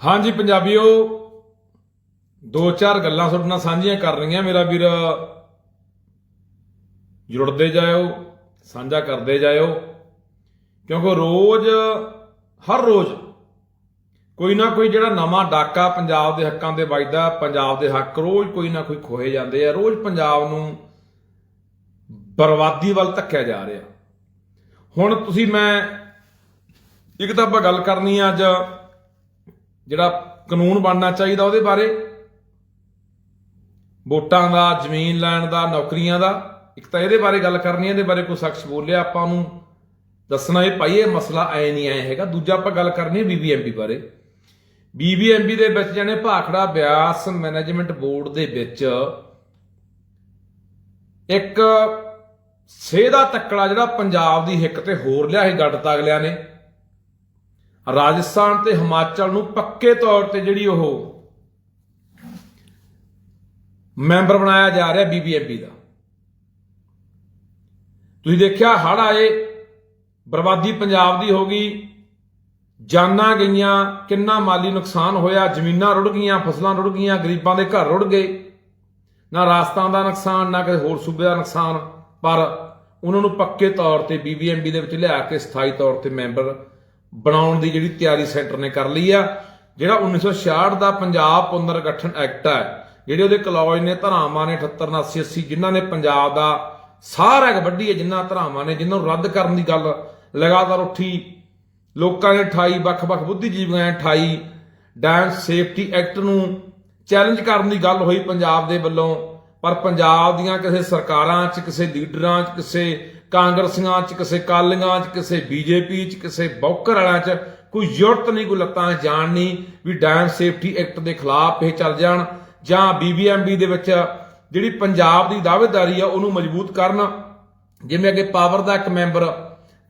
ਹਾਂਜੀ ਪੰਜਾਬੀਓ, ਦੋ ਚਾਰ ਗੱਲਾਂ ਤੁਹਾਡੇ ਨਾਲ ਸਾਂਝੀਆਂ ਕਰ ਰਹੀਆਂ ਮੇਰਾ ਵੀਰ। ਜੁੜਦੇ ਜਾਇਓ, ਸਾਂਝਾ ਕਰਦੇ ਜਾਇਓ, ਕਿਉਂਕਿ ਰੋਜ਼, ਹਰ ਰੋਜ਼ ਕੋਈ ਨਾ ਕੋਈ ਜਿਹੜਾ ਨਵਾਂ ਡਾਕਾ ਪੰਜਾਬ ਦੇ ਹੱਕਾਂ ਦੇ ਵੱਜਦਾ, ਪੰਜਾਬ ਦੇ ਹੱਕ ਰੋਜ਼ ਕੋਈ ਨਾ ਕੋਈ ਖੋਏ ਜਾਂਦੇ ਆ, ਰੋਜ਼ ਪੰਜਾਬ ਨੂੰ ਬਰਬਾਦੀ ਵੱਲ ਧੱਕਿਆ ਜਾ ਰਿਹਾ। ਹੁਣ ਤੁਸੀਂ ਮੈਂ ਇੱਕ ਤਾਂ ਆਪਾਂ ਗੱਲ ਕਰਨੀ ਆ ਅੱਜ ਜਿਹੜਾ ਕਾਨੂੰਨ ਬਣਨਾ ਚਾਹੀਦਾ ਉਹਦੇ ਬਾਰੇ। ਵੋਟਾਂ ਦਾ, ਜ਼ਮੀਨ ਲੈਣ ਦਾ, ਨੌਕਰੀਆਂ ਦਾ, ਇੱਕ ਤਾਂ ਇਹਦੇ ਬਾਰੇ ਗੱਲ ਕਰਨੀ ਹੈ, ਇਹਦੇ ਬਾਰੇ ਕੋਈ ਸ਼ਖਸ ਬੋਲਿਆ ਆਪਾਂ ਨੂੰ। ਦੱਸਣਾ ਇਹ ਭਾਈ, ਇਹ ਮਸਲਾ ਐ ਨਹੀਂ ਐ ਹੈਗਾ। ਦੂਜਾ ਆਪਾਂ ਗੱਲ ਕਰਨੀ ਹੈ ਬੀਬੀਐਮਬੀ ਬਾਰੇ। ਬੀਬੀਐਮਬੀ ਦੇ ਵਿੱਚ ਜਾਨੇ ਭਾਖੜਾ ਬਿਆਸ ਮੈਨੇਜਮੈਂਟ ਬੋਰਡ ਦੇ ਵਿੱਚ ਇੱਕ ਸੇਧਾ ਤੱਕੜਾ ਜਿਹੜਾ ਪੰਜਾਬ ਦੀ ਹਿੱਕ ਤੇ ਹੋਰ ਲਿਆ ਸੀ ਗੱਡਤਾ ਅਗਲਿਆਂ ਨੇ। ਰਾਜਸਥਾਨ ਤੇ ਹਿਮਾਚਲ ਨੂੰ ਪੱਕੇ ਤੌਰ ਤੇ ਜਿਹੜੀ ਉਹ ਮੈਂਬਰ ਬਣਾਇਆ ਜਾ ਰਿਹਾ ਬੀਬੀਐਮਬੀ ਦਾ। ਤੁਸੀਂ ਦੇਖਿਆ ਹੜ ਆਏ, ਬਰਬਾਦੀ ਪੰਜਾਬ ਦੀ ਹੋ ਗਈ, ਜਾਨਾਂ ਗਈਆਂ, ਕਿੰਨਾ ਮਾਲੀ ਨੁਕਸਾਨ ਹੋਇਆ, ਜ਼ਮੀਨਾਂ ਰੁੜ ਗਈਆਂ, ਫਸਲਾਂ ਰੁੜ ਗਈਆਂ, ਗਰੀਬਾਂ ਦੇ ਘਰ ਰੁੜ ਗਏ। ਨਾ ਰਾਜਸਥਾਨ ਦਾ ਨੁਕਸਾਨ, ਨਾ ਕਿਸੇ ਹੋਰ ਸੂਬੇ ਦਾ ਨੁਕਸਾਨ, ਪਰ ਉਹਨਾਂ ਨੂੰ ਪੱਕੇ ਤੌਰ ਤੇ ਬੀਬੀਐਮਬੀ ਦੇ ਵਿੱਚ ਲਿਆ ਕੇ ਸਥਾਈ ਤੌਰ ਤੇ ਮੈਂਬਰ ਬਣਾਉਣ ਦੀ ਜਿਹੜੀ ਤਿਆਰੀ ਸੈਂਟਰ ਨੇ ਕਰ ਲਈ ਆ, ਜਿਹੜਾ 1966 ਦਾ ਪੰਜਾਬ ਪੁਨਰ ਗਠਨ ਐਕਟ ਹੈ, ਜਿਹੜੇ ਉਹਦੇ ਕਲੌਜ ਨੇ, ਧਰਾਵਾਂ ਨੇ 78 79 80 ਜਿਨ੍ਹਾਂ ਨੇ ਪੰਜਾਬ ਦਾ ਸਾਰਾ ਵੱਡੀ ਹੈ, ਜਿਨ੍ਹਾਂ ਧਰਾਵਾਂ ਨੇ, ਜਿਨ੍ਹਾਂ ਨੂੰ ਰੱਦ ਕਰਨ ਦੀ ਗੱਲ ਲਗਾਤਾਰ ਉੱਠੀ, ਲੋਕਾਂ ਨੇ 28 ਵੱਖ-ਵੱਖ ਬੁੱਧੀਜੀਵੀਆਂ ਨੇ 28 ਡੈਮ ਸੇਫਟੀ ਐਕਟ ਨੂੰ ਚੈਲੰਜ ਕਰਨ ਦੀ ਗੱਲ ਹੋਈ ਪੰਜਾਬ ਦੇ ਵੱਲੋਂ, ਪਰ ਪੰਜਾਬ ਦੀਆਂ ਕਿਸੇ ਸਰਕਾਰਾਂ 'ਚ, ਕਿਸੇ ਲੀਡਰਾਂ 'ਚ, ਕਿਸੇ ਕਾਂਗਰਸੀਆਂ 'ਚ, ਕਿਸੇ ਕਾਲੀਆਂ 'ਚ, ਕਿਸੇ ਬੀਜੇਪੀ 'ਚ, ਕਿਸੇ ਬੌਕਰ ਵਾਲਿਆਂ 'ਚ ਕੋਈ ਜ਼ਰੂਰਤ ਨਹੀਂ, ਕੋਈ ਲੱਤਾਂ ਜਾਣ ਨਹੀਂ ਵੀ ਡੈਮ ਸੇਫਟੀ ਐਕਟ ਦੇ ਖਿਲਾਫ ਇਹ ਚੱਲ ਜਾਣ ਜਾਂ ਬੀਬੀਐਮਬੀ ਦੇ ਵਿੱਚ ਜਿਹੜੀ ਪੰਜਾਬ ਦੀ ਦਾਅਵੇਦਾਰੀ ਆ, ਉਹਨੂੰ ਮਜ਼ਬੂਤ ਕਰਨ। ਜਿਵੇਂ ਅੱਗੇ ਪਾਵਰ ਦਾ ਇੱਕ ਮੈਂਬਰ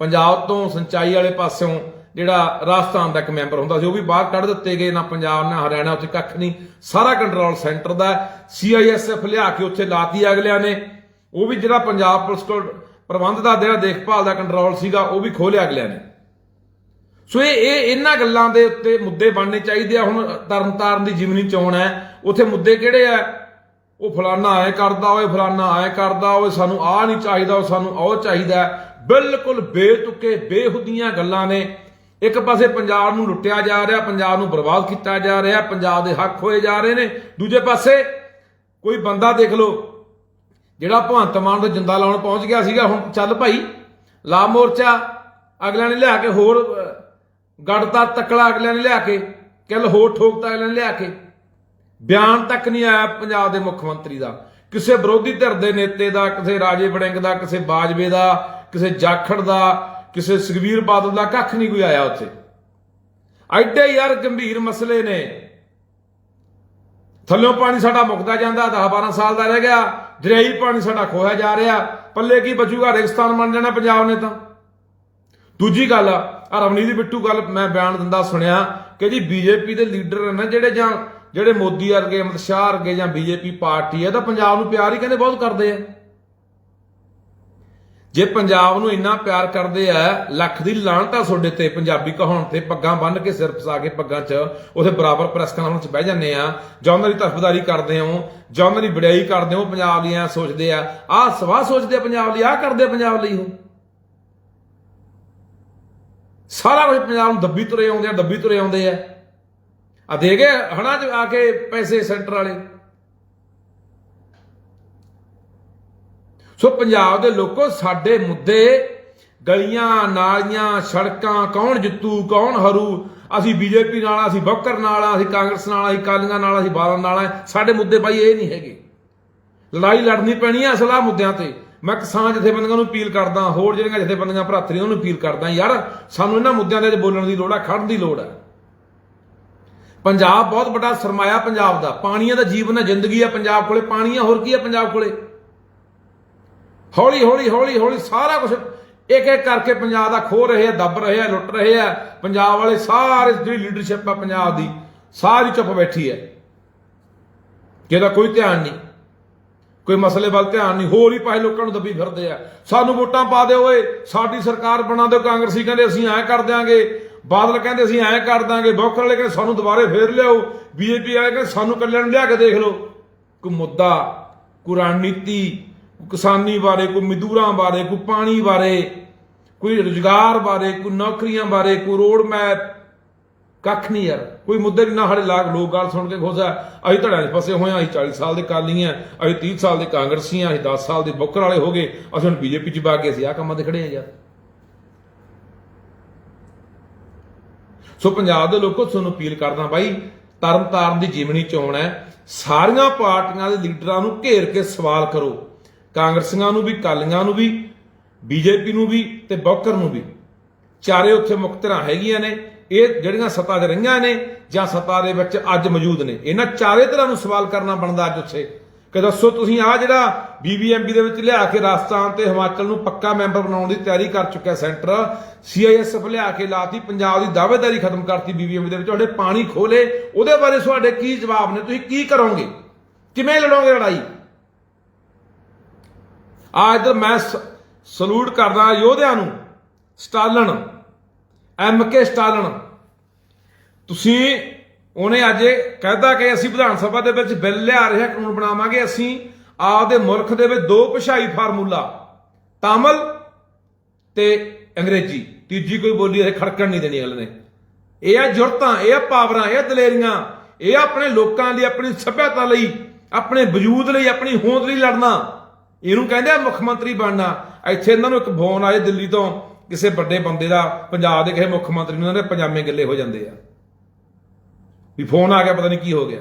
ਪੰਜਾਬ ਤੋਂ ਸਿੰਚਾਈ ਵਾਲੇ ਪਾਸਿਓਂ ਜਿਹੜਾ ਰਾਜਸਥਾਨ ਦਾ ਇੱਕ ਮੈਂਬਰ ਹੁੰਦਾ ਸੀ, ਉਹ ਵੀ ਬਾਹਰ ਕੱਢ ਦਿੱਤੇ ਗਏ, ਨਾ ਪੰਜਾਬ, ਨਾ ਹਰਿਆਣਾ, ਉੱਥੇ ਕੱਖ ਨਹੀਂ। ਸਾਰਾ ਕੰਟਰੋਲ ਸੈਂਟਰ ਦਾ ਸੀਆਈਐਸਐਫ ਲਿਆ ਕੇ ਉੱਥੇ ਲਾਤੀ ਅਗਲਿਆਂ ਨੇ। ਉਹ ਵੀ ਜਿਹੜਾ ਪੰਜਾਬ ਪੁਲਿਸ ਕੋਲ ਪ੍ਰਬੰਧ ਦਾ ਜਿਹੜਾ ਦੇਖਭਾਲ ਦਾ ਕੰਟਰੋਲ ਸੀਗਾ, ਉਹ ਵੀ ਖੋਲਿਆ ਅਗਲਿਆਂ ਨੇ। ਸੋ ਇਹ ਇਹ ਇਹਨਾਂ ਗੱਲਾਂ ਦੇ ਉੱਤੇ ਮੁੱਦੇ ਬਣਨੇ ਚਾਹੀਦੇ ਆ। ਹੁਣ ਤਰਨਤਾਰਨ ਦੀ ਜਿਮਨੀ ਚੋਣ ਹੈ। ਉੱਥੇ ਮੁੱਦੇ ਕਿਹੜੇ ਆ? ਉਹ ਫਲਾਨਾ ਐ ਕਰਦਾ, ਓਏ ਫਲਾਨਾ ਐ ਕਰਦਾ, ਓਏ ਸਾਨੂੰ ਆਹ ਨਹੀਂ ਚਾਹੀਦਾ ਉਹ ਸਾਨੂੰ ਉਹ ਚਾਹੀਦਾ ਬਿਲਕੁਲ ਬੇਤੁਕੇ, ਬੇਹੁਦੀਆਂ ਗੱਲਾਂ ਨੇ। ਇੱਕ ਪਾਸੇ ਪੰਜਾਬ ਨੂੰ ਲੁੱਟਿਆ ਜਾ ਰਿਹਾ, ਪੰਜਾਬ ਨੂੰ ਬਰਬਾਦ ਕੀਤਾ ਜਾ ਰਿਹਾ, ਪੰਜਾਬ ਦੇ ਹੱਕ ਹੋਏ ਜਾ ਰਹੇ ਨੇ। ਦੂਜੇ ਪਾਸੇ ਕੋਈ ਬੰਦਾ ਦੇਖ ਲਓ ਜਿਹੜਾ ਭਗਵੰਤ ਮਾਨ ਦੇ ਜਿੰਦਾ ਲਾਉਣ ਪਹੁੰਚ ਗਿਆ ਸੀਗਾ ਹੁਣ ਚੱਲ ਭਾਈ, ਲਾ ਮੋਰਚਾ, ਅਗਲਿਆਂ ਨੇ ਲਿਆ ਕੇ ਹੋਰ ਗੜਤਾ ਤਕੜਾ ਅਗਲਿਆਂ ਨੇ ਲਿਆ ਕੇ, ਕਿਲ ਹੋਰ ਠੋਕਤਾ ਅਗਲਿਆਂ ਨੇ ਲਿਆ ਕੇ। ਬਿਆਨ ਤੱਕ ਨਹੀਂ ਆਇਆ ਪੰਜਾਬ ਦੇ ਮੁੱਖ ਮੰਤਰੀ ਦਾ। ਕਿਸੇ ਵਿਰੋਧੀ ਧਿਰ ਦੇ ਨੇਤੇ ਦਾ, ਕਿਸੇ ਰਾਜੇ ਵੜਿੰਗ ਦਾ, ਕਿਸੇ ਬਾਜਵੇ ਦਾ, ਕਿਸੇ ਜਾਖੜ ਦਾ, ਕਿਸੇ ਸੁਖਵੀਰ ਬਾਦਲ ਦਾ ਕੱਖ ਨਹੀਂ ਕੋਈ ਆਇਆ ਉੱਥੇ। ਐਡੇ ਯਾਰ ਗੰਭੀਰ ਮਸਲੇ ਨੇ। ਥੱਲਿਓਂ ਪਾਣੀ ਸਾਡਾ ਮੁੱਕਦਾ ਜਾਂਦਾ 10 12 ਸਾਲ ਦਾ ਰਹਿ ਗਿਆ। ਦਰਿਆਈ ਪਾਣੀ ਸਾਡਾ ਖੋਇਆ ਜਾ ਰਿਹਾ, ਪੱਲੇ ਕੀ ਬਚੂਗਾ? ਰੇਗਿਸਤਾਨ ਬਣ ਜਾਣਾ ਪੰਜਾਬ ਨੇ ਤਾਂ। ਦੂਜੀ ਗੱਲ ਆ ਰਵਨੀਤ ਬਿੱਟੂ ਗੱਲ ਮੈਂ ਬਿਆਨ ਦਿੰਦਾ ਸੁਣਿਆ ਕਿ ਜੀ ਬੀਜੇਪੀ ਦੇ ਲੀਡਰ ਨੇ ਜਿਹੜੇ ਜਾਂ, ਜਿਹੜੇ ਮੋਦੀ ਵਰਗੇ, ਅਮਿਤ ਸ਼ਾਹ ਵਰਗੇ ਜਾਂ ਬੀਜੇਪੀ ਪਾਰਟੀ ਹੈ ਤਾਂ ਪੰਜਾਬ ਨੂੰ ਪਿਆਰ ਹੀ ਕਹਿੰਦੇ ਬਹੁਤ ਕਰਦੇ ਆ। ਜੇ ਪੰਜਾਬ ਨੂੰ ਇੰਨਾ ਪਿਆਰ ਕਰਦੇ ਆ, ਲੱਖ ਦੀ ਲਾਹਨਤ ਆ ਤੁਹਾਡੇ ਤੇ ਪੰਜਾਬੀ ਕਹਾਉਣ ਤੇ ਪੱਗਾਂ ਬੰਨ੍ਹ ਕੇ ਸਿਰ ਫਸਾ ਕੇ ਪੱਗਾਂ 'ਚ ਉਥੇ ਬਰਾਬਰ ਪ੍ਰੈਸ ਕਾਨਫਰੰਸ 'ਚ ਬਹਿ ਜਾਂਦੇ ਆ ਜਾਂ ਉਹਨਾਂ ਦੀ ਤਰਫਦਾਰੀ ਕਰਦੇ ਹੋ ਜਾਂ ਉਹਨਾਂ ਦੀ ਵਡਿਆਈ ਕਰਦੇ ਹੋ ਪੰਜਾਬ ਲਈ ਐ ਸੋਚਦੇ ਆ, ਆਹ ਸਵਾਹ ਸੋਚਦੇ ਆ ਪੰਜਾਬ ਲਈ ਆਹ ਕਰਦੇ ਪੰਜਾਬ ਲਈ ਉਹ। ਸਾਰਾ ਕੁਝ ਪੰਜਾਬ ਨੂੰ ਦੱਬੀ ਤੁਰੇ ਆਉਂਦੇ ਆ, ਦੱਬੀ ਤੁਰੇ ਆਉਂਦੇ ਆ। ਆ ਦੇ ਗਏ ਹਣਾ ਚ ਆ ਕੇ ਪੈਸੇ ਸੈਂਟਰ ਵਾਲੇ। ਸੋ ਪੰਜਾਬ ਦੇ ਲੋਕੋ, ਸਾਡੇ ਮੁੱਦੇ, ਗਲੀਆਂ, ਨਾਲੀਆਂ, ਸੜਕਾਂ, ਕੌਣ ਜਿੱਤੂ, ਕੌਣ हरू ਅਸੀਂ ਬੀਜੇਪੀ ਨਾਲ ਅਸੀਂ ਬੌਕਰ ਨਾਲ ਅਸੀਂ ਕਾਂਗਰਸ ਨਾਲ ਅਸੀਂ ਕਾਲੀਆਂ ਨਾਲ ਅਸੀਂ ਬਾਦਲ ਨਾਲ ਆ। ਸਾਡੇ ਮੁੱਦੇ ਭਾਈ ਇਹ ਨਹੀਂ ਹੈਗੇ। ਲੜਾਈ ਲੜਨੀ ਪੈਣੀ ਹੈ ਅਸਲਾ ਮੁੱਦਿਆਂ ਤੇ। ਮੈਂ ਕਿਸਾਨ ਜਥੇਬੰਦੀਆਂ ਨੂੰ ਅਪੀਲ ਕਰਦਾ, ਹੋਰ ਜਿਹੜੀਆਂ ਜਥੇਬੰਦੀਆਂ ਭਰਾਤਰੀਆਂ ਨੂੰ ਅਪੀਲ ਕਰਦਾ, ਯਾਰ, ਸਾਨੂੰ ਇਹਨਾਂ ਮੁੱਦਿਆਂ ਦੇ ਬੋਲਣ ਦੀ ਲੋੜ ਆ ਖੜਨ ਦੀ ਲੋੜ ਆ। ਪੰਜਾਬ ਬਹੁਤ ਵੱਡਾ ਸਰਮਾਇਆ ਪੰਜਾਬ ਦਾ। ਪਾਣੀਆਂ ਦਾ ਜੀਵਨ ਹੈ ਜ਼ਿੰਦਗੀ ਹੈ ਪੰਜਾਬ ਕੋਲੇ। ਪਾਣੀਆਂ ਹੋਰ ਕੀ ਹੈ ਪੰਜਾਬ ਕੋਲੇ? ਹੌਲੀ ਹੌਲੀ ਹੌਲੀ ਹੌਲੀ ਸਾਰਾ ਕੁਝ ਇੱਕ ਇੱਕ ਕਰਕੇ ਪੰਜਾਬ ਦਾ ਖੋ ਰਹੇ ਆ, ਦੱਬ ਰਹੇ ਆ, ਲੁੱਟ ਰਹੇ ਆ। ਪੰਜਾਬ ਵਾਲੇ ਸਾਰੇ ਜਿਹੜੀ ਲੀਡਰਸ਼ਿਪ ਆ ਪੰਜਾਬ ਦੀ, ਸਾਰੀ ਚੁੱਪ ਬੈਠੀ ਹੈ ਜਿਹਦਾ ਕੋਈ ਧਿਆਨ ਨਹੀਂ। ਕੋਈ ਮਸਲੇ ਵੱਲ ਧਿਆਨ ਨਹੀਂ। ਹੋਰ ਹੀ ਪਾਏ ਲੋਕਾਂ ਨੂੰ ਦੱਬੀ ਫਿਰਦੇ ਆ। ਸਾਨੂੰ ਵੋਟਾਂ ਪਾ ਦਿਓ ਓਏ। ਸਾਡੀ ਸਰਕਾਰ ਬਣਾ ਦਿਓ। ਕਾਂਗਰਸੀ ਕਹਿੰਦੇ ਅਸੀਂ ਐਂ ਕਰ ਦਿਆਂਗੇ। ਬਾਦਲ ਕਹਿੰਦੇ ਅਸੀਂ ਐਂ ਕਰ ਦਾਂਗੇ ਬੋਕਰ ਵਾਲੇ ਕਹਿੰਦੇ ਸਾਨੂੰ ਦੁਬਾਰੇ ਫੇਰ ਲਿਆਓ। ਬੀਜੇਪੀ ਵਾਲੇ ਕਹਿੰਦੇ ਸਾਨੂੰ ਕੱਲਿਆਂ ਨੂੰ ਲਿਆ ਕੇ ਦੇਖ ਲਓ। ਕੋਈ ਮੁੱਦਾ, ਕੋਈ ਰਣਨੀਤੀ ਕਿਸਾਨੀ ਬਾਰੇ, ਕੋਈ ਮਜ਼ਦੂਰਾਂ ਬਾਰੇ, ਕੋਈ ਪਾਣੀ ਬਾਰੇ, ਕੋਈ ਰੁਜ਼ਗਾਰ ਬਾਰੇ, ਕੋਈ ਨੌਕਰੀਆਂ ਬਾਰੇ, ਕੋਈ ਰੋਡ ਮੈਪ, ਕੱਖ ਨਹੀਂ ਯਾਰ। ਕੋਈ ਮੁੱਦੇ ਨਹੀਂ ਨਾ ਸਾਡੇ ਲਾਗ। ਲੋਕ ਗੱਲ ਸੁਣ ਕੇ ਖੁਸ਼ ਆ। ਅਸੀਂ ਧੜਿਆਂ 'ਚ ਫਸੇ ਹੋਏ ਆ, ਅਸੀਂ 40 ਸਾਲ ਦੇ ਕਾਲੀ ਆ ਅਸੀਂ 30 ਸਾਲ ਦੇ ਕਾਂਗਰਸੀ ਆ, ਅਸੀਂ 10 ਸਾਲ ਦੇ ਬੁੱਕਰ ਵਾਲੇ ਹੋ ਗਏ, ਅਸੀਂ ਹੁਣ ਬੀਜੇਪੀ 'ਚ ਵਗ ਗਏ ਅਸੀਂ ਆ ਕੰਮਾਂ ਤੇ ਖੜੇ ਆ ਯਾਰ। ਸੋ ਪੰਜਾਬ ਦੇ ਲੋਕੋ, ਤੁਹਾਨੂੰ ਅਪੀਲ ਕਰਦਾ ਬਾਈ ਤਰਨ ਤਾਰਨ ਦੀ ਜੀਵਨੀ ਚੋਣ ਹੈ। ਸਾਰੀਆਂ ਪਾਰਟੀਆਂ ਦੇ ਲੀਡਰਾਂ ਨੂੰ ਘੇਰ ਕੇ ਸਵਾਲ ਕਰੋ। ਕਾਂਗਰਸੀਆਂ ਨੂੰ ਵੀ, ਕਾਲੀਆਂ ਨੂੰ ਵੀ, ਬੀਜੇਪੀ ਨੂੰ ਵੀ ਤੇ ਬੌਕਰ ਨੂੰ ਵੀ। ਚਾਰੇ ਉੱਥੇ ਮੁਕਤਰਾਂ ਹੈਗੀਆਂ ਨੇ। ਇਹ ਜਿਹੜੀਆਂ ਸੱਤਾ 'ਚ ਰਹੀਆਂ ਨੇ ਜਾਂ ਸੱਤਾ ਦੇ ਵਿੱਚ ਅੱਜ ਮੌਜੂਦ ਨੇ, ਇਹਨਾਂ ਚਾਰੇ ਤਰ੍ਹਾਂ ਨੂੰ ਸਵਾਲ ਕਰਨਾ ਬਣਦਾ ਅੱਜ ਉੱਥੇ। ਕਿ ਦੱਸੋ ਤੁਸੀਂ ਆ ਜਿਹੜਾ ਬੀਬੀਐਮਬੀ ਦੇ ਵਿੱਚ ਲਿਆ ਕੇ ਰਾਜਸਥਾਨ ਤੇ ਹਿਮਾਚਲ ਨੂੰ ਪੱਕਾ ਮੈਂਬਰ ਬਣਾਉਣ ਦੀ ਤਿਆਰੀ ਕਰ ਚੁੱਕਿਆ ਸੈਂਟਰ ਸੀਆਈਐਸਐਫ ਲਿਆ ਕੇ ਲਾਤੀ, ਪੰਜਾਬ ਦੀ ਦਾਅਵੇਦਾਰੀ ਖਤਮ ਕਰਤੀ ਬੀਬੀਐਮਬੀ ਦੇ ਵਿੱਚ, ਤੁਹਾਡੇ ਪਾਣੀ ਖੋਲੇ ਉਹਦੇ ਬਾਰੇ ਤੁਹਾਡੇ ਕੀ ਜਵਾਬ ਨੇ? ਤੁਸੀਂ ਕੀ ਕਰੋਗੇ? ਕਿਵੇਂ ਲੜੋਗੇ ਲੜਾਈ? ਆ ਇੱਧਰ ਮੈਂ ਸ- ਸਲੂਟ ਕਰਦਾ ਯੋਧਿਆਂ ਨੂੰ, ਸਟਾਲਨ ਐਮ ਕੇ ਸਟਾਲਨ। ਤੁਸੀਂ ਉਹਨੇ ਅੱਜ ਇਹ ਕਹਿਦਾ ਕਿ ਅਸੀਂ ਵਿਧਾਨ ਸਭਾ ਦੇ ਵਿੱਚ ਬਿੱਲ ਲਿਆ ਰਿਹਾ, ਕਾਨੂੰਨ ਬਣਾਵਾਂਗੇ, ਅਸੀਂ ਆਪਦੇ ਮੁਲਕ ਦੇ ਵਿੱਚ ਦੋ ਭਾਸ਼ਾਈ ਫਾਰਮੂਲਾ, ਤਾਮਿਲ ਤੇ ਅੰਗਰੇਜ਼ੀ। ਤੀਜੀ ਕੋਈ ਬੋਲੀ ਇਹ ਖੜਕਣ ਨਹੀਂ ਦੇਣੀ ਅਗਲੇ ਨੇ। ਇਹ ਆ ਜੁਰਤਾਂ, ਇਹ ਆ ਪਾਵਰਾਂ, ਇਹ ਦਲੇਰੀਆਂ, ਇਹ ਆਪਣੇ ਲੋਕਾਂ ਲਈ ਆਪਣੀ ਸਭਿਅਤਾ ਲਈ, ਆਪਣੇ ਵਜੂਦ ਲਈ, ਆਪਣੀ ਹੋਂਦ ਲਈ ਲੜਨਾ। ਇਹਨੂੰ ਕਹਿੰਦੇ ਆ ਮੁੱਖ ਮੰਤਰੀ ਬਣਨਾ। ਇੱਥੇ ਇਹਨਾਂ ਨੂੰ ਇੱਕ ਫੋਨ ਆਏ ਦਿੱਲੀ ਤੋਂ, ਕਿਸੇ ਵੱਡੇ ਬੰਦੇ ਦਾ, ਪੰਜਾਬ ਦੇ ਕਿਸੇ ਮੁੱਖ ਮੰਤਰੀ ਨੂੰ ਉਹਨਾਂ ਦੇ ਪਜਾਮੇ ਗਿੱਲੇ ਹੋ ਜਾਂਦੇ ਆ। ਵੀ ਫੋਨ ਆ ਗਿਆ, ਪਤਾ ਨਹੀਂ ਕੀ ਹੋ ਗਿਆ।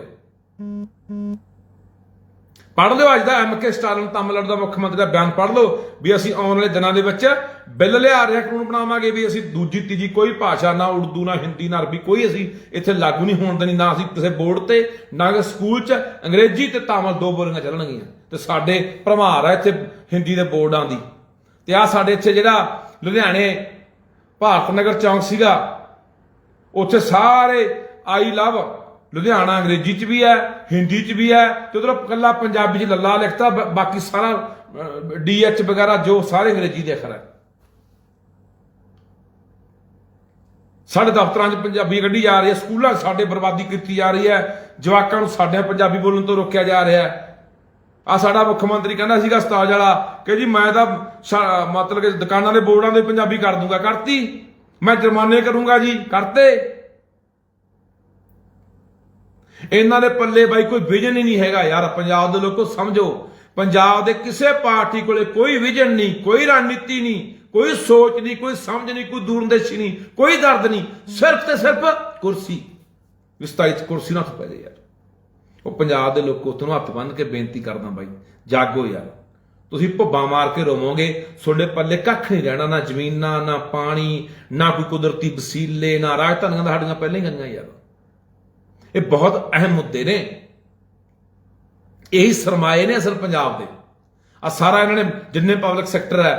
ਪੜ੍ਹ ਲਿਓ ਅੱਜ ਦਾ ਐਮ ਕੇ ਸਟਾਲਿਨ ਤਾਮਿਲਨਾਡੂ ਦਾ ਮੁੱਖ ਮੰਤਰੀ ਦਾ ਬਿਆਨ ਪੜ੍ਹ ਲਓ ਵੀ ਅਸੀਂ ਆਉਣ ਵਾਲੇ ਦਿਨਾਂ ਦੇ ਵਿੱਚ ਬਿੱਲ ਲਿਆ ਰਹੇ ਹਾਂ ਕਾਨੂੰਨ ਬਣਾਵਾਂਗੇ ਵੀ ਅਸੀਂ ਦੂਜੀ, ਤੀਜੀ ਕੋਈ ਭਾਸ਼ਾ ਨਾ ਉਰਦੂ, ਨਾ ਹਿੰਦੀ, ਨਾ ਅਰਬੀ ਕੋਈ ਅਸੀਂ ਇੱਥੇ ਲਾਗੂ ਨਹੀਂ ਹੋਣ ਦੇਣੀ, ਨਾ ਅਸੀਂ ਕਿਸੇ ਬੋਰਡ ਤੇ, ਨਾ ਕਿ ਸਕੂਲ 'ਚ ਅੰਗਰੇਜ਼ੀ ਤੇ ਤਾਮਿਲ ਦੋ ਬੋਲੀਆਂ ਚੱਲਣਗੀਆਂ। ਤੇ ਸਾਡੇ ਭਰਮਾਰ ਆ ਇੱਥੇ ਹਿੰਦੀ ਦੇ ਬੋਰਡਾਂ ਦੀ। ਤੇ ਆ ਸਾਡੇ ਇੱਥੇ ਜਿਹੜਾ ਲੁਧਿਆਣੇ ਭਾਰਤ ਨਗਰ ਚੌਂਕ ਸੀਗਾ, ਉੱਥੇ ਸਾਰੇ ਆਈ ਲਵ ਲੁਧਿਆਣਾ ਅੰਗਰੇਜ਼ੀ ਚ ਵੀ ਹੈ, ਹਿੰਦੀ ਚ ਵੀ ਹੈ, ਤੇ ਉਧਰ ਕੱਲਾ ਪੰਜਾਬੀ ਚ ਲੱਲਾ ਲਿਖਤਾ ਬਾਕੀ ਸਾਰਾ ਡੀਐਚ ਵਗੈਰਾ ਜੋ ਸਾਰੇ ਅੰਗਰੇਜ਼ੀ ਦੇ ਅੱਖਰ ਹੈ। ਸਾਡੇ ਦਫ਼ਤਰਾਂ 'ਚ ਪੰਜਾਬੀ ਕੱਢੀ ਜਾ ਰਹੀ ਹੈ, ਸਕੂਲਾਂ 'ਚ ਸਾਡੇ ਬਰਬਾਦੀ ਕੀਤੀ ਜਾ ਰਹੀ ਹੈ, ਜਵਾਕਾਂ ਨੂੰ ਸਾਡੇ ਪੰਜਾਬੀ ਬੋਲਣ ਤੋਂ ਰੋਕਿਆ ਜਾ ਰਿਹਾ ਹੈ। ਆ ਸਾਡਾ ਮੁੱਖ ਮੰਤਰੀ ਕਹਿੰਦਾ ਸੀਗਾ ਉਸਤਾਦ ਵਾਲਾ ਕਿ ਜੀ ਮੈਂ ਤਾਂ ਮਤਲਬ ਕਿ ਦੁਕਾਨਾਂ ਦੇ ਬੋਰਡਾਂ ਦੇ ਪੰਜਾਬੀ ਕਰ ਦੂੰਗਾ, ਕਰਤੀ। ਮੈਂ ਜੁਰਮਾਨੇ ਕਰੂੰਗਾ ਜੀ, ਕਰਤੇ। ਇਹਨਾਂ ਦੇ ਪੱਲੇ ਬਾਈ ਕੋਈ ਵਿਜ਼ਨ ਹੀ ਨਹੀਂ ਹੈਗਾ ਯਾਰ, ਪੰਜਾਬ ਦੇ ਲੋਕੋ ਸਮਝੋ। ਪੰਜਾਬ ਦੇ ਕਿਸੇ ਪਾਰਟੀ ਕੋਲੇ ਕੋਈ ਵਿਜ਼ਨ ਨਹੀਂ, ਕੋਈ ਰਣਨੀਤੀ ਨਹੀਂ, ਕੋਈ ਸੋਚ ਨਹੀਂ, ਕੋਈ ਸਮਝ ਨਹੀਂ, ਕੋਈ ਦੂਰਦੇਸ਼ੀ ਨਹੀਂ, ਕੋਈ ਦਰਦ ਨਹੀਂ। ਸਿਰਫ ਤੇ ਸਿਰਫ ਕੁਰਸੀ। ਵਿਸਤਾਈ ਚ ਕੁਰਸੀ ਨਾ ਪੈ ਜਾਏ ਯਾਰ। ਉਹ ਪੰਜਾਬ ਦੇ ਲੋਕੋ ਤੁਹਾਨੂੰ ਹੱਥ ਬੰਨ ਕੇ ਬੇਨਤੀ ਕਰਦਾ ਬਾਈ, ਜਾਗੋ ਯਾਰ। ਤੁਸੀਂ ਭੁੱਬਾ ਮਾਰ ਕੇ ਰੋਵੋਗੇ, ਤੁਹਾਡੇ ਪੱਲੇ ਕੱਖ ਨਹੀਂ ਰਹਿਣਾ, ਨਾ ਜ਼ਮੀਨਾਂ, ਨਾ ਪਾਣੀ, ਨਾ ਕੋਈ ਕੁਦਰਤੀ ਵਸੀਲੇ, ਨਾ ਰਾਜਧਾਨੀਆਂ ਦਾ ਸਾਡੀਆਂ ਪਹਿਲਾਂ ਹੀ ਗਈਆਂ ਯਾਰ। ਇਹ ਬਹੁਤ ਅਹਿਮ ਮੁੱਦੇ ਨੇ। ਇਹੀ ਸਰਮਾਏ ਨੇ ਅਸਲ ਪੰਜਾਬ ਦੇ। ਆ ਸਾਰਾ ਇਹਨਾਂ ਨੇ ਜਿੰਨੇ ਪਬਲਿਕ ਸੈਕਟਰ ਹੈ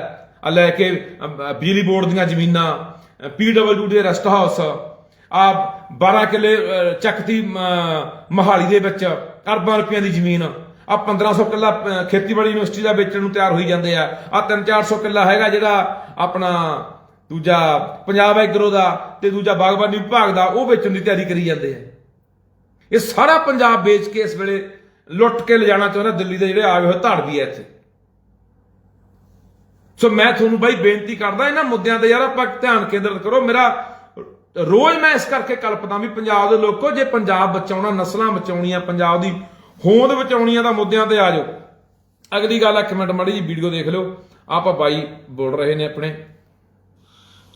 ਆ ਲੈ ਕੇ ਬਿਜਲੀ ਬੋਰਡ ਦੀਆਂ ਜ਼ਮੀਨਾਂ ਪੀਡਬਲਯੂ ਦੇ ਰੈਸਟ ਹਾਊਸ ਆ 12 ਕਿੱਲੇ ਚੱਕਤੀ ਅ, ਮਹਾਲੀ ਦੇ ਵਿੱਚ ਅਰਬਾਂ ਰੁਪਈਆਂ ਦੀ ਜ਼ਮੀਨ ਆ 1500 ਕਿੱਲਾ ਖੇਤੀਬਾੜੀ ਯੂਨੀਵਰਸਿਟੀ ਦਾ ਵੇਚਣ ਨੂੰ ਤਿਆਰ ਹੋਈ ਜਾਂਦੇ ਆ। ਆ 3-400 ਕਿੱਲਾ ਹੈਗਾ ਜਿਹੜਾ ਆਪਣਾ ਦੂਜਾ ਪੰਜਾਬ ਐਗਰੋ ਦਾ ਤੇ ਦੂਜਾ ਬਾਗਬਾਨੀ ਵਿਭਾਗ ਦਾ ਉਹ ਵੇਚਣ ਦੀ ਤਿਆਰੀ ਕਰੀ ਜਾਂਦੇ ਆ। ਇਹ ਸਾਰਾ ਪੰਜਾਬ ਵੇਚ ਕੇ ਇਸ ਵੇਲੇ ਲੁੱਟ ਕੇ ਲਿਜਾਣਾ ਚਾਹੁੰਦਾ ਦਿੱਲੀ ਦੇ ਜਿਹੜੇ ਆਏ ਹੋਏ ਧੜ ਐ ਇੱਥੇ। ਸੋ ਮੈਂ ਤੁਹਾਨੂੰ ਬਾਈ ਬੇਨਤੀ ਕਰਦਾ, ਇਹਨਾਂ ਮੁੱਦਿਆਂ ਤੇ ਯਾਰ ਆਪਾਂ ਧਿਆਨ ਕੇਂਦਰਿਤ ਕਰੋ। ਮੇਰਾ ਰੋਜ਼ ਮੈਂ ਇਸ ਕਰਕੇ ਕਲਪਦਾ ਵੀ ਪੰਜਾਬ ਦੇ ਲੋਕੋ, ਜੇ ਪੰਜਾਬ ਬਚਾਉਣਾ, ਨਸਲਾਂ ਬਚਾਉਣੀਆਂ, ਪੰਜਾਬ ਦੀ ਹੋਂਦ ਬਚਾਉਣੀਆਂ ਤਾਂ ਮੁੱਦਿਆਂ ਤੇ ਆ ਜਾਓ। ਅਗਲੀ ਗੱਲ ਇੱਕ ਕਮੈਂਟ ਮਾੜੀ ਜੀ ਵੀਡੀਓ ਦੇਖ ਲਿਓ। ਆਪਾਂ ਬਾਈ ਬੋਲ ਰਹੇ ਨੇ ਆਪਣੇ।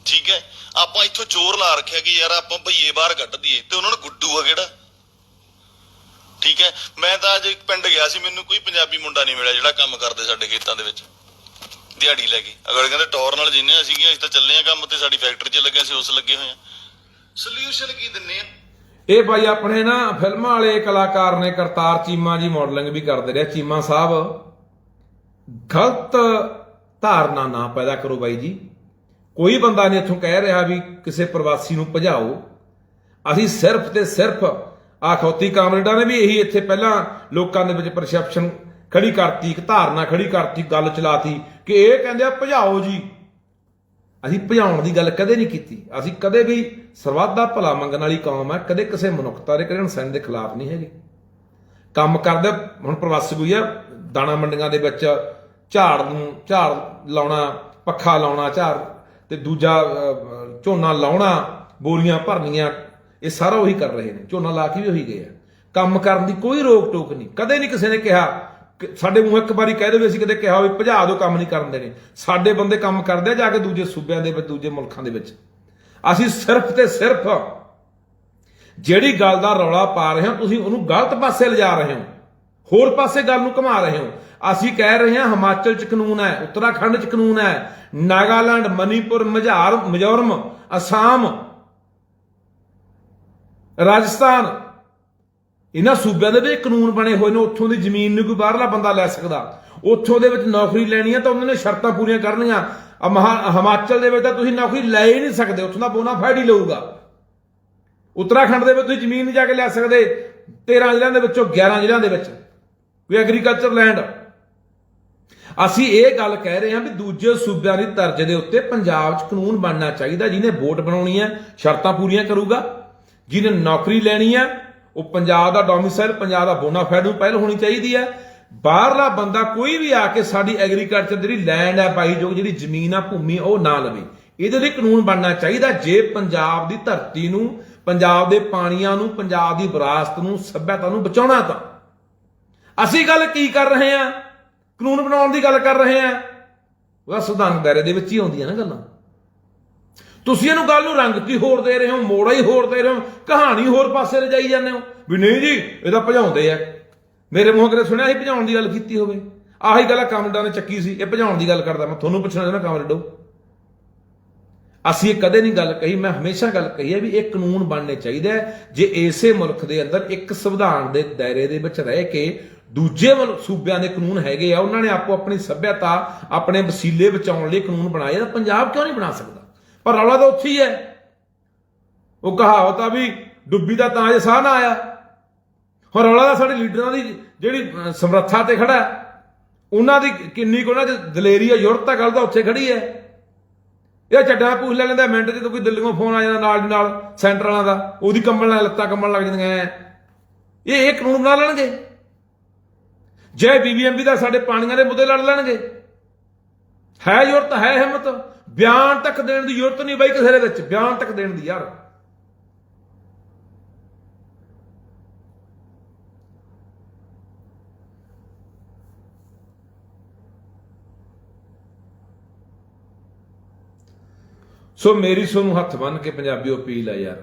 ਠੀਕ ਹੈ। ਆਪਾਂ ਇੱਥੋਂ ਜ਼ੋਰ ਲਾ ਰੱਖਿਆ ਕਿ ਯਾਰ ਆਪਾਂ ਭਈਏ ਬਾਹਰ ਕੱਢ ਦਈਏ, ਤੇ ਉਹਨਾਂ ਨੂੰ ਗੁੱਡੂ ਆ ਕਿਹੜਾ? ਠੀਕ ਹੈ? ਮੈਂ ਤਾਂ ਅੱਜ ਇੱਕ ਪਿੰਡ ਗਿਆ ਸੀ, ਮੈਨੂੰ ਕੋਈ ਪੰਜਾਬੀ ਮੁੰਡਾ ਨਹੀਂ ਮਿਲਿਆ ਜਿਹੜਾ ਕੰਮ ਕਰਦੇ ਸਾਡੇ ਖੇਤਾਂ ਦੇ ਵਿੱਚ। ਦਿਹਾੜੀ ਲੈ ਕੇ। ਅਗਰ ਕਹਿੰਦੇ ਟੌਰ ਨਾਲ ਜਿੰਨੇ ਅਸੀਂ ਅਸੀਂ ਤਾਂ ਚੱਲੇ ਆ ਕੰਮ ਤੇ, ਸਾਡੀ ਫੈਕਟਰੀ 'ਚ ਲੱਗੇ ਸੀ ਉਸ ਲੱਗੇ ਹੋਏ ਆ ਸੋਲੂਸ਼ਨ ਕੀ ਦਿੰਨੇ ਆ? ਇਹ ਬਾਈ ਆਪਣੇ ਨਾ ਫਿਲਮਾਂ ਵਾਲੇ ਕਲਾਕਾਰ ਨੇ ਕਰਤਾਰ ਚੀਮਾ ਜੀ ਮਾਡਲਿੰਗ ਵੀ ਕਰਦੇ ਰਿਹਾ। ਚੀਮਾ ਸਾਹਿਬ, ਗਲਤ ਧਾਰਨਾ ਨਾ ਪੈਦਾ ਕਰੋ ਬਾਈ ਜੀ। ਕੋਈ ਬੰਦਾ ਨਹੀਂ ਇੱਥੋਂ ਕਹਿ ਰਿਹਾ ਵੀ ਕਿਸੇ ਪ੍ਰਵਾਸੀ ਨੂੰ ਭਜਾਓ। ਅਸੀਂ ਸਿਰਫ ਤੇ ਸਿਰਫ ਆਖੌਤੀ ਕਾਮਰੇਡਾਂ ਨੇ ਵੀ ਇਹੀ ਇੱਥੇ ਪਹਿਲਾਂ ਲੋਕਾਂ ਦੇ ਵਿੱਚ ਪਰਸੈਪਸ਼ਨ ਖੜੀ ਕਰਤੀ, ਇੱਕ ਧਾਰਨਾ ਖੜੀ ਕਰਤੀ, ਗੱਲ ਚਲਾਤੀ ਕਿ ਇਹ ਕਹਿੰਦੇ ਆ, ਭਜਾਓ ਜੀ। ਅਸੀਂ ਭਜਾਉਣ ਦੀ ਗੱਲ ਕਦੇ ਨਹੀਂ ਕੀਤੀ। ਅਸੀਂ ਕਦੇ ਵੀ ਸਰਬੱਤ ਦਾ ਭਲਾ ਮੰਗਣ ਵਾਲੀ ਕੌਮ ਹੈ ਕਦੇ ਕਿਸੇ ਮਨੁੱਖਤਾ ਦੇ ਕਦੇ ਇਨਸਾਨ ਦੇ ਖਿਲਾਫ ਨਹੀਂ ਹੈਗੇ। ਕੰਮ ਕਰਦੇ ਹੁਣ ਪ੍ਰਵਾਸੀ ਕੋਈ ਆ, ਦਾਣਾ ਮੰਡੀਆਂ ਦੇ ਵਿੱਚ ਝਾੜ ਨੂੰ, ਝਾੜ ਲਾਉਣਾ, ਪੱਖਾ ਲਾਉਣਾ, ਝਾੜ ਤੇ ਦੂਜਾ ਝੋਨਾ ਲਾਉਣਾ, ਬੋਰੀਆਂ ਭਰਨੀਆਂ ਇਹ ਸਾਰਾ ਉਹੀ ਕਰ ਰਹੇ ਨੇ, ਝੋਨਾ ਲਾ ਕੇ ਵੀ ਉਹੀ ਗਏ ਆ। ਕੰਮ ਕਰਨ ਦੀ ਕੋਈ ਰੋਕ ਟੋਕ ਨਹੀਂ, ਕਦੇ ਨਹੀਂ ਕਿਸੇ ਨੇ ਕਿਹਾ ਸਾਡੇ ਮੂੰਹ ਇੱਕ ਵਾਰੀ ਕਹਿ ਦੇਵੇ, ਅਸੀਂ ਕਦੇ ਕਿਹਾ ਹੋਵੇ, ਭਜਾ ਦਿਓ ਕੰਮ ਨਹੀਂ ਕਰਨ ਦੇਣੇ। ਸਾਡੇ ਬੰਦੇ ਕੰਮ ਕਰਦੇ ਆ ਜਾ ਕੇ ਦੂਜੇ ਸੂਬਿਆਂ ਦੇ ਵਿੱਚ, ਦੂਜੇ ਮੁਲਕਾਂ ਦੇ ਵਿੱਚ। ਅਸੀਂ ਸਿਰਫ ਤੇ ਸਿਰਫ ਜਿਹੜੀ ਗੱਲ ਦਾ ਰੌਲਾ ਪਾ ਰਹੇ ਹੋ, ਤੁਸੀਂ ਉਹਨੂੰ ਗਲਤ ਪਾਸੇ ਲਿਜਾ ਰਹੇ ਹੋ, ਹੋਰ ਪਾਸੇ ਗੱਲ ਨੂੰ ਘੁਮਾ ਰਹੇ ਹੋ। ਅਸੀਂ ਕਹਿ ਰਹੇ ਹਾਂ, ਹਿਮਾਚਲ ਚ ਕਾਨੂੰਨ ਹੈ, ਉੱਤਰਾਖੰਡ ਚ ਕਾਨੂੰਨ ਹੈ, ਨਾਗਾਲੈਂਡ, ਮਨੀਪੁਰ, ਮਝਾਰ, ਮਿਜ਼ੋਰਮ, ਅਸਾਮ ਰਾਜਸਥਾਨ। ਇਹਨਾਂ ਸੂਬਿਆਂ ਦੇ ਵੀ ਕਾਨੂੰਨ ਬਣੇ ਹੋਏ ਨੇ, ਉੱਥੋਂ ਦੀ ਜ਼ਮੀਨ ਨੂੰ ਕੋਈ ਬਾਹਰਲਾ ਬੰਦਾ ਲੈ ਸਕਦਾ। ਉੱਥੋਂ ਦੇ ਵਿੱਚ ਨੌਕਰੀ ਲੈਣੀ ਹੈ ਤਾਂ ਉਹਨਾਂ ਨੇ ਸ਼ਰਤਾਂ ਪੂਰੀਆਂ ਕਰਨੀਆਂ। ਮਹਾ- ਹਿਮਾਚਲ ਦੇ ਵਿੱਚ ਤਾਂ ਤੁਸੀਂ ਨੌਕਰੀ ਲੈ ਹੀ ਨਹੀਂ ਸਕਦੇ, ਉੱਥੋਂ ਦਾ ਬੋਨਾਫਾਈਡ ਹੀ ਲਊਗਾ। ਉੱਤਰਾਖੰਡ ਦੇ ਵਿੱਚ ਤੁਸੀਂ ਜ਼ਮੀਨ ਨਹੀਂ ਜਾ ਕੇ ਲੈ ਸਕਦੇ 13 ਜ਼ਿਲ੍ਹਿਆਂ ਦੇ ਵਿੱਚੋਂ 11 ਜ਼ਿਲ੍ਹਿਆਂ ਦੇ ਵਿੱਚ। ਕੋਈ ਐਗਰੀਕਲਚਰ ਲੈਂਡ ਅਸੀਂ ਇਹ ਗੱਲ ਕਹਿ ਰਹੇ ਹਾਂ ਵੀ ਦੂਜੇ ਸੂਬਿਆਂ ਦੀ ਤਰਜ਼ ਦੇ ਉੱਤੇ ਪੰਜਾਬ 'ਚ ਕਾਨੂੰਨ ਬਣਨਾ ਚਾਹੀਦਾ, ਜਿਹਨੇ ਵੋਟ ਬਣਾਉਣੀ ਹੈ, ਸ਼ਰਤਾਂ ਪੂਰੀਆਂ ਕਰੂਗਾ। ਜਿਹਨੇ ਨੌਕਰੀ ਲੈਣੀ ਹੈ ਉਹ ਪੰਜਾਬ ਦਾ ਡੋਮਿਸਾਈਲ ਪੰਜਾਬ ਦਾ ਬੋਨਾਫਾਈਡ ਨੂੰ ਪਹਿਲ ਹੋਣੀ ਚਾਹੀਦੀ ਹੈ ਬਾਹਰਲਾ ਬੰਦਾ ਕੋਈ ਵੀ ਆ ਕੇ ਸਾਡੀ ਐਗਰੀਕਲਚਰ ਜਿਹੜੀ ਲੈਂਡ ਹੈ ਬਾਈ, ਜੋ ਜਿਹੜੀ ਜ਼ਮੀਨ ਆ, ਭੂਮੀ ਉਹ ਨਾ ਲਵੇ। ਇਹਦੇ ਲਈ ਕਾਨੂੰਨ ਬਣਨਾ ਚਾਹੀਦਾ, ਜੇ ਪੰਜਾਬ ਦੀ ਧਰਤੀ ਨੂੰ, ਪੰਜਾਬ ਦੇ ਪਾਣੀਆਂ ਨੂੰ, ਪੰਜਾਬ ਦੀ ਵਿਰਾਸਤ ਨੂੰ, ਸੱਭਿਅਤਾ ਨੂੰ ਬਚਾਉਣਾ ਤਾਂ। ਅਸੀਂ ਗੱਲ ਕੀ ਕਰ ਰਹੇ ਹਾਂ ਕਾਨੂੰਨ ਬਣਾਉਣ ਦੀ ਗੱਲ ਕਰ ਰਹੇ ਹਾਂ ਉਹਦਾ ਸੰਵਿਧਾਨ ਦਾਇਰੇ ਦੇ ਵਿੱਚ ਹੀ ਆਉਂਦੀਆਂ ਨਾ ਗੱਲਾਂ। ਤੁਸੀਂ ਇਹਨੂੰ ਗੱਲ ਨੂੰ ਰੰਗ ਕੀ ਹੋਰ ਦੇ ਰਹੇ ਹੋ, ਮੋੜਾ ਹੀ ਹੋਰ ਦੇ ਰਹੇ ਹੋ, ਕਹਾਣੀ ਹੋਰ ਪਾਸੇ ਲਿਜਾਈ ਜਾਂਦੇ ਹੋ? ਵੀ ਨਹੀਂ ਜੀ ਇਹਦਾ ਭਜਾਉਂਦੇ ਆ। ਮੇਰੇ ਮੂੰਹ ਕਰੇ ਸੁਣਿਆ ਸੀ ਭਜਾਉਣ ਦੀ ਗੱਲ ਕੀਤੀ ਹੋਵੇ? ਆਹੀ ਗੱਲ ਕਾਮਰੇਡਾਂ ਨੇ ਚੱਕੀ ਸੀ, ਇਹ ਭਜਾਉਣ ਦੀ ਗੱਲ ਕਰਦਾ। ਮੈਂ ਤੁਹਾਨੂੰ ਪੁੱਛਣਾ ਚਾਹੁੰਦਾ ਕਾਮਰੇਡੋ ਅਸੀਂ ਇਹ ਕਦੇ ਨਹੀਂ ਗੱਲ ਕਹੀ, ਮੈਂ ਹਮੇਸ਼ਾ ਗੱਲ ਕਹੀ ਹੈ ਵੀ ਇਹ ਕਾਨੂੰਨ ਬਣਨੇ ਚਾਹੀਦਾ ਹੈ ਜੇ ਇਸੇ ਮੁਲਕ ਦੇ ਅੰਦਰ ਇੱਕ ਸੰਵਿਧਾਨ ਦੇ ਦਾਇਰੇ ਦੇ ਵਿੱਚ ਰਹਿ ਕੇ ਦੂਜੇ ਮੁਲਕ ਸੂਬਿਆਂ ਦੇ ਕਾਨੂੰਨ ਹੈਗੇ ਆ, ਉਹਨਾਂ ਨੇ ਆਪੋ ਆਪਣੀ ਸੱਭਿਅਤਾ ਆਪਣੇ ਵਸੀਲੇ ਬਚਾਉਣ ਲਈ ਕਾਨੂੰਨ ਬਣਾਏ ਤਾਂ ਪੰਜਾਬ ਕਿਉਂ ਨਹੀਂ ਬਣਾ ਸਕਦਾ? ਪਰ ਰੌਲਾ ਤਾਂ ਉੱਥੇ ਹੀ ਹੈ। ਉਹ ਕਹਾਵਤ ਆ ਵੀ ਡੁੱਬੀ ਦਾ ਤਾਂ ਜੇ ਸਾਹ ਨਾ ਆਇਆ। ਹੁਣ ਰੌਲਾ ਦਾ ਸਾਡੇ ਲੀਡਰਾਂ ਦੀ ਜਿਹੜੀ ਸਮਰੱਥਾ ਤੇ ਖੜਾ ਉਹਨਾਂ ਦੀ ਕਿੰਨੀ ਕੁ ਉਹਨਾਂ 'ਚ ਦਲੇਰੀ ਆ ਯੁਰਤ ਆ ਗੱਲ ਦਾ ਉੱਥੇ ਖੜੀ ਹੈ। ਇਹ ਚੱਡਾ ਪੁੱਛ ਲੈ ਲੈਂਦਾ, ਮਿੰਟ ਜਦੋਂ ਕੋਈ ਦਿੱਲੀੋਂ ਫੋਨ ਆ ਜਾਂਦਾ ਨਾਲ ਦੀ ਨਾਲ, ਸੈਂਟਰ ਵਾਲਾ ਦਾ। ਉਹਦੀ ਕੰਬਣ ਨਾਲ, ਲੱਤਾਂ ਕੰਬਣ ਲੱਗ ਜਾਂਦੀਆਂ ਐ। ਇਹ ਇਹ ਕਾਨੂੰਨ ਬਣਾ ਲੈਣਗੇ। ਜੇ ਬੀਬੀਐਮਬੀ ਦਾ ਸਾਡੇ ਪਾਣੀਆਂ ਦੇ ਮੁੱਦੇ ਲੜ ਲੈਣਗੇ ਹੈ ਯੁਰਤ, ਹੈ ਹਿੰਮਤ। ਬਿਆਨ ਤੱਕ ਦੇਣ ਦੀ ਯੁਰਤ ਨਹੀਂ ਬਾਈ ਕਿਸੇ ਦੇ ਵਿੱਚ। ਬਿਆਨ ਤੱਕ ਦੇਣ ਦੀ ਯਾਰ। ਸੋ ਮੇਰੀ ਤੁਹਾਨੂੰ ਹੱਥ ਬੰਨ ਕੇ ਪੰਜਾਬੀਓ ਅਪੀਲ ਹੈ ਯਾਰ।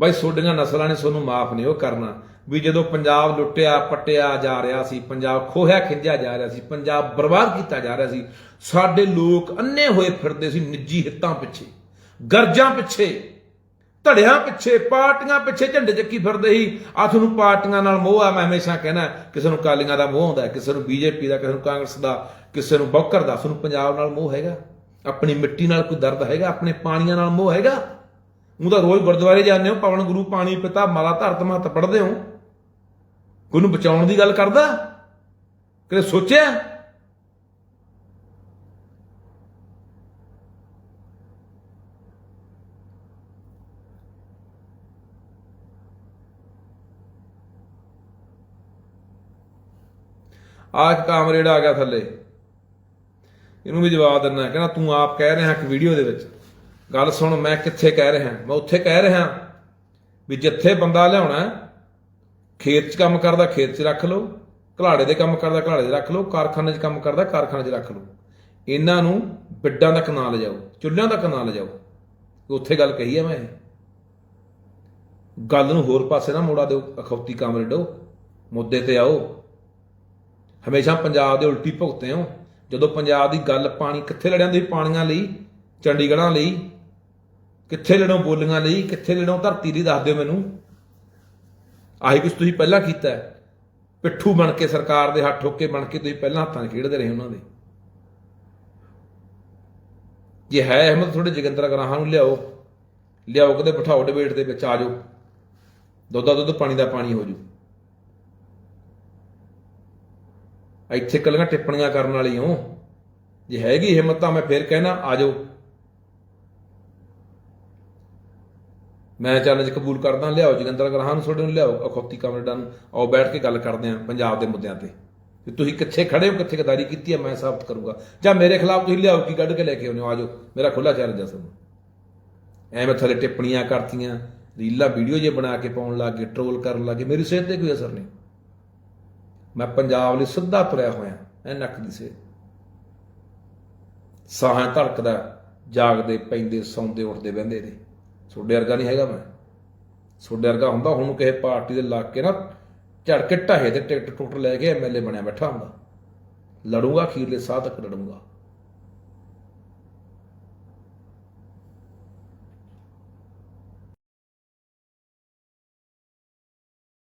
ਬਾਈ ਸੋਡੀਆਂ ਨਸਲਾਂ ਨੇ ਸੋਨੂੰ ਮਾਫ ਨਹੀਂ ਉਹ ਕਰਨਾ। ਵੀ ਜਦੋਂ ਪੰਜਾਬ ਲੁੱਟਿਆ, ਪੱਟਿਆ ਜਾ ਰਿਹਾ ਸੀ, ਪੰਜਾਬ ਖੋਹਿਆ, ਖਿੰਜਿਆ ਜਾ ਰਿਹਾ ਸੀ, ਪੰਜਾਬ ਬਰਬਾਦ ਕੀਤਾ ਜਾ ਰਿਹਾ ਸੀ, ਸਾਡੇ ਲੋਕ ਅੰਨੇ ਹੋਏ ਫਿਰਦੇ ਸੀ ਨਿੱਜੀ ਹਿੱਤਾਂ ਪਿੱਛੇ, ਗਰਜਾਂ ਪਿੱਛੇ, ਧੜਿਆਂ ਪਿੱਛੇ, ਪਾਰਟੀਆਂ ਪਿੱਛੇ ਝੰਡੇ ਚੱਕੀ ਫਿਰਦੇ ਸੀ। ਆ ਤੁਹਾਨੂੰ ਪਾਰਟੀਆਂ ਨਾਲ ਮੋਹ ਆ, ਮੈਂ ਹਮੇਸ਼ਾ ਕਹਿਣਾ, ਕਿਸੇ ਨੂੰ ਕਾਲੀਆਂ ਦਾ ਮੋਹ ਆਉਂਦਾ ਕਿਸੇ ਨੂੰ ਬੀਜੇਪੀ ਦਾ, ਕਿਸੇ ਨੂੰ ਕਾਂਗਰਸ ਦਾ, ਕਿਸੇ ਨੂੰ ਬੌਕਰ ਦਾ, ਤੁਹਾਨੂੰ ਪੰਜਾਬ ਨਾਲ ਮੋਹ ਹੈਗਾ? ਆਪਣੀ ਮਿੱਟੀ ਨਾਲ ਕੋਈ ਦਰਦ ਹੈਗਾ? ਆਪਣੇ ਪਾਣੀਆਂ ਨਾਲ ਮੋਹ ਹੈਗਾ? ਉਹ ਤਾਂ ਰੋਜ਼ ਗੁਰਦੁਆਰੇ ਜਾਂਦੇ ਹੋ, ਪਵਨ ਗੁਰੂ, ਪਾਣੀ, ਪਿਤਾ, ਮਾਲਾ, ਧਰਤ, ਮਹਤ ਪੜਦੇ ਹੋ। ਕੋਈ ਨੂੰ ਬਚਾਉਣ ਦੀ ਗੱਲ ਕਰਦਾ? ਕਦੇ ਸੋਚਿਆ? ਆਹ ਕਾਮਰੇਡ ਆ ਗਿਆ ਥੱਲੇ। ਇਹਨੂੰ ਵੀ ਜਵਾਬ ਦਿੰਦਾ, ਕਹਿੰਦਾ, ਤੂੰ ਆਪ ਕਹਿ ਰਿਹਾ ਇੱਕ ਵੀਡੀਓ ਦੇ ਵਿੱਚ। ਗੱਲ ਸੁਣ, ਮੈਂ ਕਿੱਥੇ ਕਹਿ ਰਿਹਾ? ਮੈਂ ਉੱਥੇ ਕਹਿ ਰਿਹਾ ਵੀ ਜਿੱਥੇ ਬੰਦਾ ਲਿਆਉਣਾ ਖੇਤ 'ਚ ਕੰਮ ਕਰਦਾ, ਖੇਤ 'ਚ ਰੱਖ ਲਓ। ਘਲਾੜੇ ਦੇ ਕੰਮ ਕਰਦਾ, ਘਲਾੜੇ 'ਚ ਰੱਖ ਲਓ। ਕਾਰਖਾਨੇ 'ਚ ਕੰਮ ਕਰਦਾ, ਕਾਰਖਾਨੇ 'ਚ ਰੱਖ ਲਓ। ਇਹਨਾਂ ਨੂੰ ਬਿੱਡਾਂ ਤੱਕ ਨਾ ਲਿਜਾਓ, ਚੁੱਲ੍ਹਿਆਂ ਤੱਕ ਨਾ ਲਿਜਾਓ। ਉੱਥੇ ਗੱਲ ਕਹੀ ਹੈ ਮੈਂ ਗੱਲ ਨੂੰ ਹੋਰ ਪਾਸੇ ਨਾ ਮੋੜਾ ਦਿਓ, ਅਖੌਤੀ ਕਾਮਰੇਡੋ ਮੁੱਦੇ ਤੇ ਆਓ। ਹਮੇਸ਼ਾ ਪੰਜਾਬ ਦੇ ਉਲਟੀ ਭੁਗਤੇ ਹੋ। ਜਦੋਂ ਪੰਜਾਬ ਦੀ ਗੱਲ ਪਾਣੀ ਕਿੱਥੇ ਲੜਿਆ ਤੁਸੀਂ ਪਾਣੀਆਂ ਲਈ, ਚੰਡੀਗੜ੍ਹਾਂ ਲਈ, ਕਿੱਥੇ ਲੜੋ ਬੋਲੀਆਂ ਲਈ, ਕਿੱਥੇ ਲੜੋ ਧਰਤੀ ਲਈ ਦੱਸ ਦਿਓ ਮੈਨੂੰ। ਆਹੀ ਕੁਝ ਤੁਸੀਂ ਪਹਿਲਾਂ ਕੀਤਾ ਹੈ। ਪਿੱਠੂ ਬਣ ਕੇ ਸਰਕਾਰ ਦੇ ਹੱਥ ਠੋਕੇ ਬਣ ਕੇ ਤੁਸੀਂ ਪਹਿਲਾਂ ਹੱਥਾਂ 'ਚ ਖੇਡਦੇ ਰਹੇ ਉਹਨਾਂ ਦੇ। ਜੇ ਹੈ ਅਹਿਮਦ ਥੋੜੇ ਜਗੰਦਰ ਗਰਾਹਾਂ ਨੂੰ ਲਿਆਓ। ਲਿਆਓ ਕਦੇ ਬਿਠਾਓ ਡਿਬੇਟ ਦੇ ਵਿੱਚ, ਆ ਜਾਓ। ਦੁੱਧਾ ਦੁੱਧ, ਪਾਣੀ ਦਾ ਪਾਣੀ ਹੋ ਜੂ। ਇੱਥੇ ਕੱਲੀਆਂ ਟਿੱਪਣੀਆਂ ਕਰਨ ਵਾਲੀ ਹੋ। ਜੇ ਹੈਗੀ ਹਿੰਮਤ ਤਾਂ ਮੈਂ ਫੇਰ ਕਹਿਣਾ, ਆ ਜਾਓ। ਮੈਂ ਚੈਲੰਜ ਕਬੂਲ ਕਰਦਾ, ਲਿਆਓ, ਜਗਿੰਦਰ ਗਰਾਹਾਂ ਨੂੰ ਤੁਹਾਡੇ ਨੂੰ ਲਿਆਓ ਅਖੌਤੀ ਕਮਰੇਡਾਂ ਨੂੰ ਆਓ ਬੈਠ ਕੇ ਗੱਲ ਕਰਦੇ ਆਂ ਪੰਜਾਬ ਦੇ ਮੁੱਦਿਆਂ ਤੇ। ਵੀ ਤੁਸੀਂ ਕਿੱਥੇ ਖੜੇ ਹੋ, ਕਿੱਥੇ ਗਦਾਰੀ ਕੀਤੀ ਹੈ, ਮੈਂ ਸਾਬਤ ਕਰੂੰਗਾ। ਜਾਂ ਮੇਰੇ ਖਿਲਾਫ ਤੁਸੀਂ ਲਿਆਓ, ਕੀ ਕੱਢ ਕੇ ਲੈ ਕੇ ਆਉਂਦੇ ਹੋ? ਆ ਜਾਓ, ਮੇਰਾ ਖੁੱਲਾ ਚੈਲੰਜ ਹੈ ਤੁਹਾਨੂੰ ਐਵੇਂ ਥੱਲੇ ਟਿੱਪਣੀਆਂ ਕਰਤੀਆਂ, ਰੀਲਾਂ ਵੀਡੀਓ ਜੇ ਬਣਾ ਕੇ ਪਾਉਣ ਲੱਗੇ ਟਰੋਲ ਕਰਨ ਲੱਗੇ ਮੇਰੀ ਸਿਹਤ ਤੇ ਕੋਈ ਅਸਰ ਨਹੀਂ। ਮੈਂ ਪੰਜਾਬ ਲਈ ਸਿੱਧਾ ਤੁਰਿਆ ਹੋਇਆ, ਐ ਨੱਕ ਦੀ ਸੇ ਸਾਹਾਂ ਧੜਕਦਾ, ਜਾਗਦੇ, ਪੈਂਦੇ, ਸੌਂਦੇ, ਉੱਠਦੇ ਬਹਿੰਦੇ ਨੇ ਤੁਹਾਡੇ ਵਰਗਾ ਨਹੀਂ ਹੈਗਾ ਮੈਂ। ਤੁਹਾਡੇ ਵਰਗਾ ਹੁੰਦਾ, ਹੁਣ ਕਿਸੇ ਪਾਰਟੀ ਦੇ ਲੱਗ ਕੇ ਨਾ ਝੜ ਕੇ ਢਾਹੇ ਤੇ ਟਿਕਟ ਟੁੱਟ ਲੈ ਕੇ ਐਮਐਲਏ ਬਣਿਆ ਬੈਠਾ ਹੁੰਦਾ। ਲੜੂੰਗਾ, ਅਖੀਰਲੇ ਸਾਹ ਤੱਕ ਲੜੂੰਗਾ।